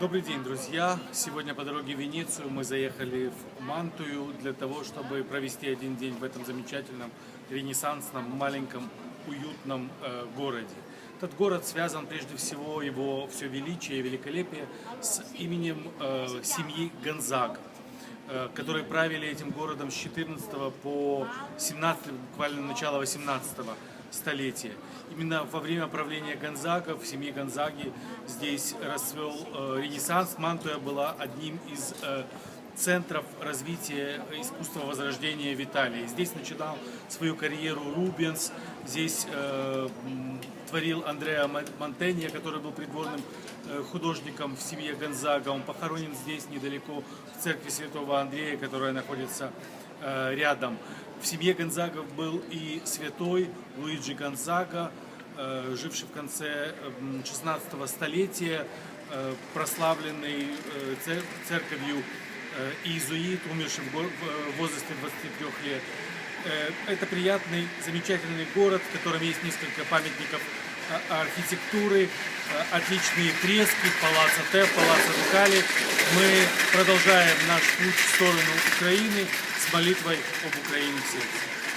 Добрый день, друзья! Сегодня по дороге в Венецию мы заехали в Мантую для того, чтобы провести один день в этом замечательном ренессансном, маленьком, уютном э, городе. Этот город связан прежде всего его все величие и великолепие с именем э, семьи Гонзага э, которые правили этим городом с 14 по 17, буквально начало 18 столетия. Именно во время правления Гонзага, в семье Гонзаги, здесь расцвел э, Ренессанс. Мантуя была одним из э, центров развития искусства Возрождения в Италии. Здесь начинал свою карьеру Рубенс, здесь э, творил Андреа Мон- Монтенья, который был придворным э, художником в семье Гонзага. Он похоронен здесь, недалеко, в церкви Святого Андрея, которая находится рядом. В семье Гонзага был и святой Луиджи Гонзага, э, живший в конце м, 16 столетия, э, прославленный э, цер- церковью э, иезуит, умерший в возрасте 23 лет. Э, Это приятный, замечательный город, в котором есть несколько памятников архитектуры, э, отличные фрески, палаца Т, палаца Дукали. Мы продолжаем наш путь в сторону Украины с молитвой об Украине в сердце.